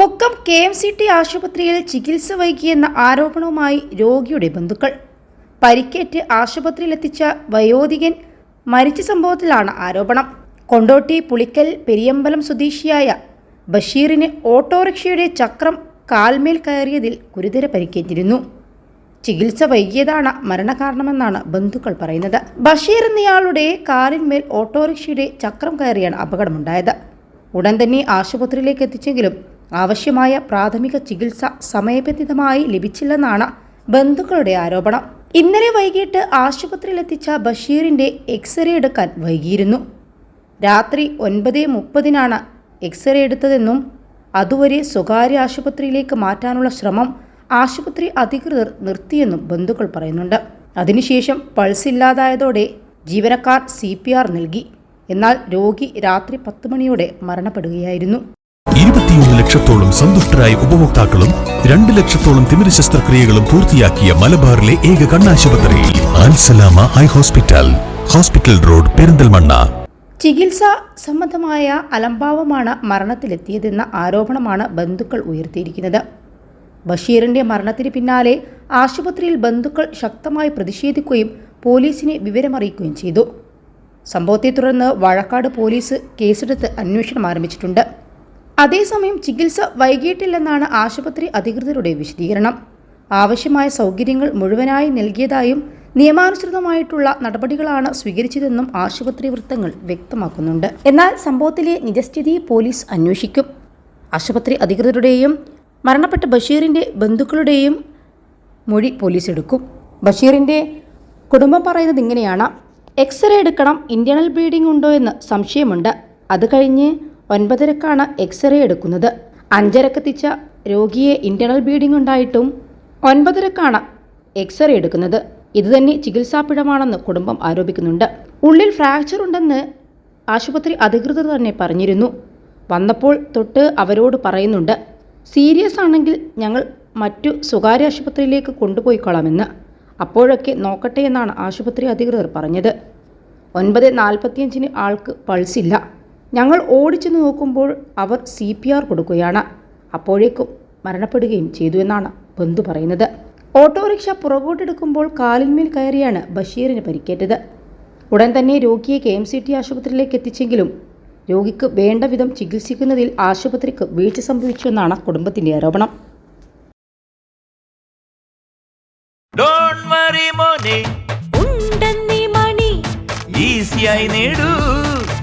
Mukkam K M C T ആശുപത്രിയിൽ ചികിത്സ വൈകിയെന്ന ആരോപണവുമായി രോഗിയുടെ ബന്ധുക്കൾ. പരിക്കേറ്റ് ആശുപത്രിയിലെത്തിച്ച വയോധികൻ മരിച്ച സംഭവത്തിലാണ് ആരോപണം. കൊണ്ടോട്ടി പുളിക്കൽ പെരിയമ്പലം സ്വദേശിയായ ബഷീറിന് ഓട്ടോറിക്ഷയുടെ ചക്രം കാൽമേൽ കയറിയതിൽ ഗുരുതര പരിക്കേറ്റിരുന്നു. ചികിത്സ വൈകിയതാണ് മരണകാരണമെന്നാണ് ബന്ധുക്കൾ പറയുന്നത്. ബഷീർ എന്നയാളുടെ കാലിന്മേൽ ഓട്ടോറിക്ഷയുടെ ചക്രം കയറിയാണ് അപകടമുണ്ടായത്. ഉടൻ തന്നെ ആശുപത്രിയിലേക്ക് എത്തിച്ചെങ്കിലും ആവശ്യമായ പ്രാഥമിക ചികിത്സ സമയബന്ധിതമായി ലഭിച്ചില്ലെന്നാണ് ബന്ധുക്കളുടെ ആരോപണം. ഇന്നലെ വൈകിട്ട് ആശുപത്രിയിലെത്തിച്ച ബഷീറിന്റെ എക്സ്റേ എടുക്കാൻ വൈകിയിരുന്നു. രാത്രി ഒൻപത് മുപ്പതിനാണ് എക്സ്റേ എടുത്തതെന്നും അതുവരെ സ്വകാര്യ ആശുപത്രിയിലേക്ക് മാറ്റാനുള്ള ശ്രമം ആശുപത്രി അധികൃതർ നിർത്തിയെന്നും ബന്ധുക്കൾ പറയുന്നുണ്ട്. അതിനുശേഷം പൾസ് ഇല്ലാതായതോടെ ജീവനക്കാർ സി നൽകി. എന്നാൽ രോഗി രാത്രി പത്ത് മണിയോടെ മരണപ്പെടുകയായിരുന്നു. ഇരുപത്തിയൊന്ന് ലക്ഷത്തോളം സന്തുഷ്ടരായ ഉപഭോക്താക്കളും രണ്ട് ലക്ഷത്തോളം തിമിര ശസ്ത്രക്രിയകളും പൂർത്തിയാക്കിയ മലബാറിലെ ഏക കണ്ണാശുപത്രി Al Salama eye hospital hospital road Perinthalmanna. ചികിത്സ സംബന്ധമായ അലംഭാവമാണ് മരണത്തിലെത്തിയതെന്ന ആരോപണമാണ് ബന്ധുക്കൾ ഉയർത്തിയിരിക്കുന്നത്. ബഷീറിന്റെ മരണത്തിന് പിന്നാലെ ആശുപത്രിയിൽ ബന്ധുക്കൾ ശക്തമായി പ്രതിഷേധിക്കുകയും പോലീസിനെ വിവരമറിയിക്കുകയും ചെയ്തു. സംഭവത്തെ തുടർന്ന് വാഴക്കാട് പോലീസ് കേസെടുത്ത് അന്വേഷണം ആരംഭിച്ചിട്ടുണ്ട്. അതേസമയം ചികിത്സ വൈകിയിട്ടില്ലെന്നാണ് ആശുപത്രി അധികൃതരുടെ വിശദീകരണം. ആവശ്യമായ സൗകര്യങ്ങൾ മുഴുവനായി നൽകിയതായും നിയമാനുസൃതമായിട്ടുള്ള നടപടികളാണ് സ്വീകരിച്ചതെന്നും ആശുപത്രി വൃത്തങ്ങൾ വ്യക്തമാക്കുന്നുണ്ട്. എന്നാൽ സംഭവത്തിലെ നിജസ്ഥിതി പോലീസ് അന്വേഷിക്കും. ആശുപത്രി അധികൃതരുടെയും മരണപ്പെട്ട ബഷീറിന്റെ ബന്ധുക്കളുടെയും മൊഴി പോലീസ് എടുക്കും. ബഷീറിന്റെ കുടുംബം പറയുന്നത് ഇങ്ങനെയാണ്. എക്സ്റേ എടുക്കണം ഇന്റേണൽ ബ്ലീഡിംഗ് ഉണ്ടോ എന്ന് സംശയമുണ്ട്. അത് കഴിഞ്ഞ് ഒൻപതരക്കാണ് എക്സ്റേ എടുക്കുന്നത്. അഞ്ചരക്കെത്തിച്ച രോഗിയെ ഇന്റേണൽ ബ്ലീഡിംഗ് ഉണ്ടായിട്ടും ഒൻപതരക്കാണ് എക്സ്റേ എടുക്കുന്നത്. ഇതുതന്നെ ചികിത്സാപിഴമാണെന്ന് കുടുംബം ആരോപിക്കുന്നുണ്ട്. ഉള്ളിൽ ഫ്രാക്ചർ ഉണ്ടെന്ന് ആശുപത്രി അധികൃതർ തന്നെ പറഞ്ഞിരുന്നു. വന്നപ്പോൾ തൊട്ട് അവരോട് പറയുന്നുണ്ട് സീരിയസ് ആണെങ്കിൽ ഞങ്ങൾ മറ്റു സ്വകാര്യ ആശുപത്രിയിലേക്ക് കൊണ്ടുപോയിക്കൊള്ളാമെന്ന്. അപ്പോഴൊക്കെ നോക്കട്ടെ എന്നാണ് ആശുപത്രി അധികൃതർ പറഞ്ഞത്. ഒൻപത് നാൽപ്പത്തിയഞ്ചിന് ആൾക്ക് പൾസില്ല ഞങ്ങൾ ഓടിച്ചെന്ന് നോക്കുമ്പോൾ അവർ സി പി ആർ കൊടുക്കുകയാണ്. അപ്പോഴേക്കും മരണപ്പെടുകയും ചെയ്തു എന്നാണ് ബന്ധു പറയുന്നത്. ഓട്ടോറിക്ഷ പുറകോട്ടെടുക്കുമ്പോൾ കാലിന്മേൽ കയറിയാണ് ബഷീറിന് പരിക്കേറ്റത്. ഉടൻ തന്നെ രോഗിയെ കെ എം സി ടി ആശുപത്രിയിലേക്ക് എത്തിച്ചെങ്കിലും രോഗിക്ക് വേണ്ട വിധം ചികിത്സിക്കുന്നതിൽ ആശുപത്രിക്ക് വീഴ്ച സംഭവിച്ചുവെന്നാണ് കുടുംബത്തിന്റെ ആരോപണം. ഈസിയായി നേടൂ.